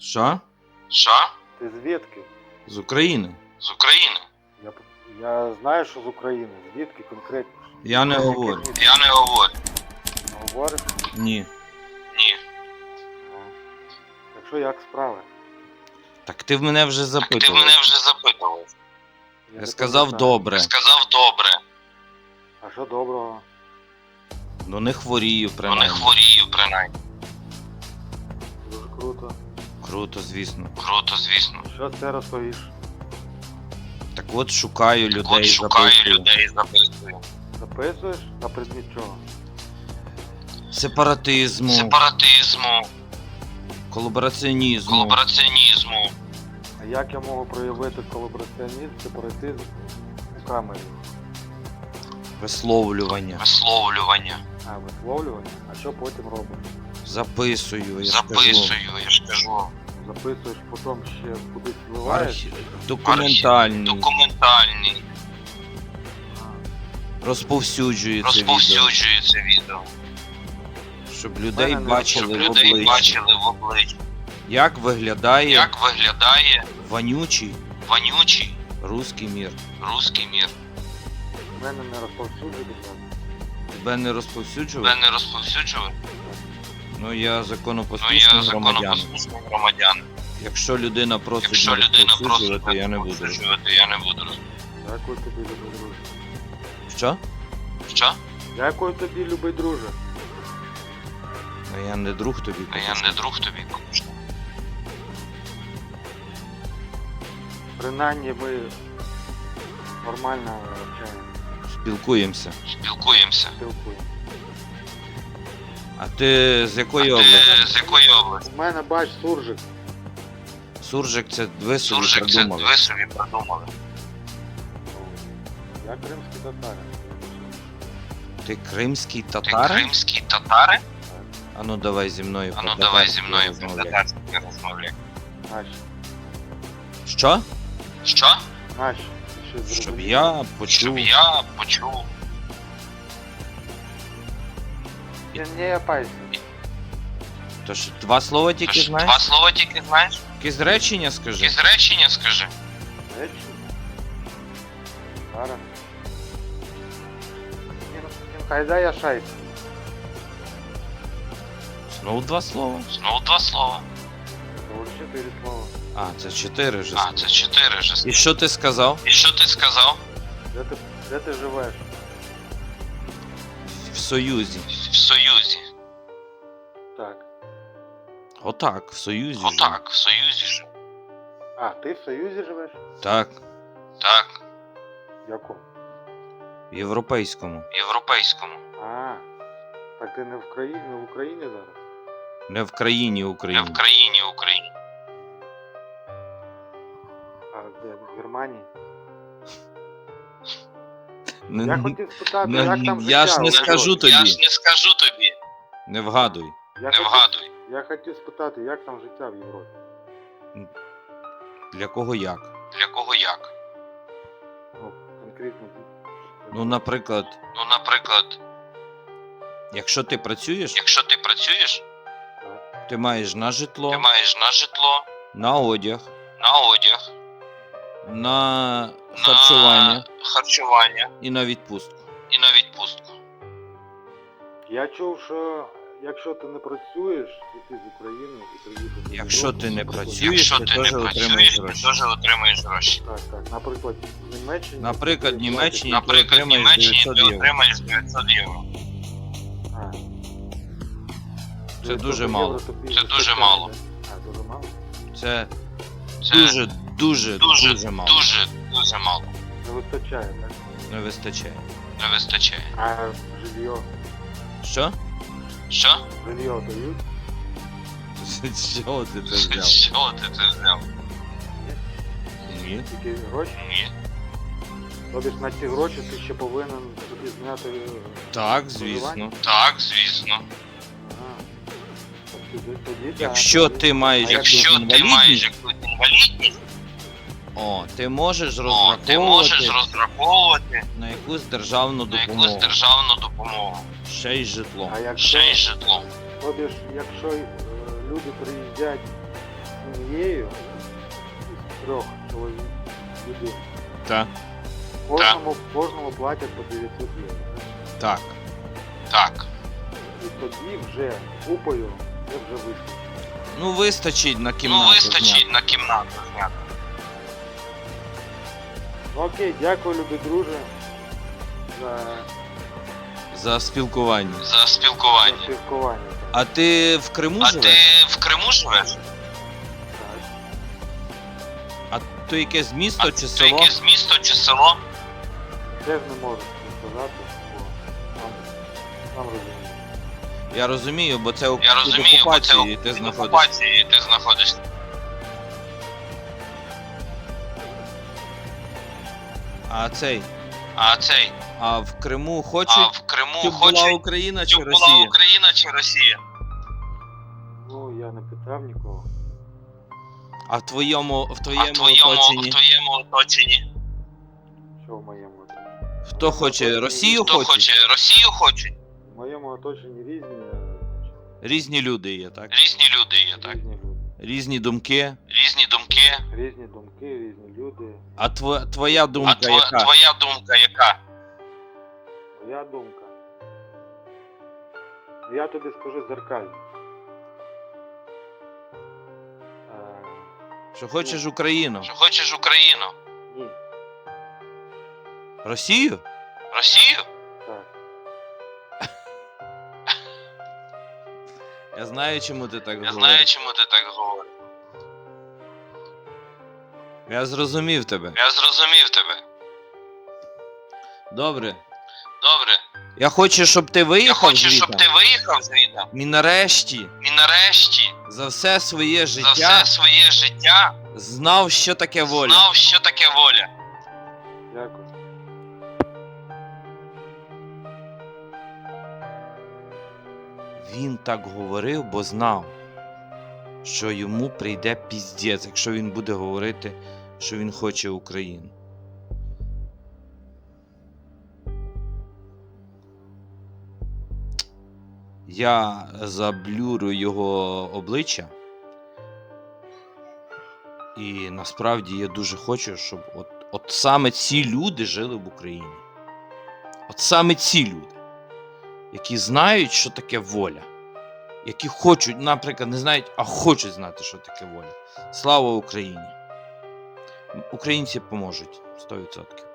Що? Що? Ти звідки? З України. З України. Я, я знаю, що з України. Звідки конкретно? Я не говорю. Я не говорю. Не говориш? Ні. Ні. Ну. Якщо як справи? Так ти в мене вже Так ти запитував. мене вже запитував. Я тебе сказав знаю. добре. Сказав добре. А що доброго? Ну не хворію принаймні. Ну не хворію принаймні. Дуже круто. Круто, звісно. Круто, звісно. Що це розповіш? Так от шукаю Так людей, от шукаю запитую. людей, записую. Записуєш на предмет чого? Сепаратизму, Сепаратизму, колабораціонізму. колабораціонізму. А як я можу проявити колабораціонізм, сепаратизм у камері? Висловлювання. Висловлювання. А, висловлювання? А що потім робиш? Записую, я ж кажу. Записую, я ж кажу. Записуєш, потім ще кудись вливаєш? Архі... Документальний. Документальний. А, Розповсюджується відео. Розповсюджує це відео. Щоб людей Мене не бачили Щоб в людей обличчя. бачили в обличчя. Як виглядає Як виглядає вонючий вонючий руський мір. руський мір. в мене не розповсюджується. Тебе не розповсюджував? Тебе не розповсюджували? Ну я Ну я законопослушний громадян. законопослушний громадян. Якщо людина просить Якщо не людина просить я не буду. розповсюджувати, я не буду. Дякую тобі, любий друже. Що? Що? Дякую тобі, любий друже. А я не друг тобі. А я не друг тобі. Принаймні ми нормально общаємося, Спілкуємося. Спілкуємося. спілкуємося. А ти з якої області? з якої області? У мене бач суржик. Суржик це ви собі Суржик, це придумали. ви собі придумали. Ну, Я кримський татарин. Ти кримський Ти татарин? кримський татари? А ну давай зі мною. А ну давай зі мною розмовляй. по-татарськи розмовляй. Наші. Що? Що? Ти щось Щоб зрозумів? я почув. Щоб я почув. Не, не пайся. То що два слова тільки Тож, знаєш? Два слова тільки знаєш? Якісь речення скажи. Із речення скажи. Речі. Зараз. Ні, ну, ні, Хайда я шайка. Знову два слова. Знову два слова. Це вже чотири слова. А, це чотири вже. А, слова. це чотири вже. І що ти сказав? І що ти сказав? Де ти, де ти живеш? В Союзі. В Союзі. Так. Отак, в Союзі. Отак, в Союзі ж. А, ти в Союзі живеш? Так, Так, В якому? в європейському. В європейському. А, так ти не в країні, не в Україні зараз? Не в країні Україні. Не в країні Україні. А де? В Германії? Не, Я хотів спитати, ну, як там я ж не скажу тобі. Я ж не скажу тобі. не вгадуй. Я Не хотів- вгадуй. Я хотів спитати, як там життя в Європі? Для кого як? Для кого як? Ну, конкретно. Ну, наприклад, Ну, наприклад, якщо ти працюєш, якщо ти працюєш, ти маєш на житло, ти маєш на житло, на одяг, на одяг, на харчування на харчування і на відпустку. і на відпустку. Я чув, що якщо ти не працюєш, і ти з України і приїхав. в Якщо ти не працюєш, Якщо ти ти теж не отримаєш працюєш, ти гроші. теж отримаєш гроші. Так, так. Наприклад, в Німеччині. Наприклад, в Німеччині Наприклад, в отримаєш Німеччині 900 ти євро. отримаєш 900 євро. А. Це 900 дуже євро мало. тобі Це дуже вистачає, мало. да? А, дуже мало? Це Це дуже, дуже, дуже, дуже мало. дуже, дуже мало. Не вистачає, так? Не вистачає. Не вистачає. А жилье, Що? Що? жилье дають? З чого ти це взяв? З чого ти це взяв? Ні. Тільки гроші? Ні. Тобі ж на ці гроші ти ще повинен собі зняти. е, Так, звісно. Так, звісно. Ага. Тоді- тоді так, Якщо ти маєш якусь Якщо ти маєш інвалідність, якусь інвалідність, о, ти можеш о, розраховувати ти можеш розраховувати на якусь державну на якусь допомогу. державну допомогу. Ще й житло. А якщо, Ще й житло. тобі ж, якщо е, люди приїздять сім'єю з трьох чоловік людей. Так. Кожному, кожному платять по 900 євро. Так. Так. І тоді вже купою це вже вистачить. Ну вистачить на кімнату. Ну вистачить зняти. на кімнату зняти. Ну окей, дякую, любі друже, за, За спілкування. За за спілкування. спілкування. А ти в Криму А ти живеш? в Криму живеш? Так. А то якесь місто А чи це село? якесь місто чи село? Теж не можу сказати, бо сам, сам розумію. Я розумію, бо це Я під розумію, бо це окупацією ти в знаходишся. окупації ти знаходишся. А цей. А цей, А в Криму а в Криму щоб була Україна чи щоб була Україна чи Росія? Ну, я не питав нікого. А в твоєму, в А твоєму в твоєму, оточенні в твоєму оточенні? Що в моєму оточенні? хто хоче? Росію Хто хочуть? хоче? Росію хочуть? В моєму оточенні різні, Різні люди є, так? Різні люди є, так? різні люди. Різні думки. Різні думки. Різні думки, різні люди. А тво, твоя думка А яка? твоя думка яка? Моя думка. Я тобі скажу зеркально. Е, Що хочеш Україну? Що хочеш Україну? ні, Росію? Росію? так. Я знаю, чому ти так Я говориш. знаю, чому ти так говориш. Я зрозумів тебе. Я зрозумів тебе. Добре. Добре. Я хочу, щоб ти Я виїхав хочу, звідти. щоб ти виїхав звідти. І нарешті І нарешті за все своє життя за все своє життя знав, що таке воля. знав, що таке воля. Дякую. Він так говорив, бо знав, що йому прийде піздець, якщо він буде говорити, що він хоче Україну. Я заблюрю його обличчя. І насправді я дуже хочу, щоб от, от саме ці люди жили в Україні. От саме ці люди які знають, що таке воля, які хочуть, наприклад, не знають, а хочуть знати, що таке воля. Слава Україні! Українці поможуть 100%.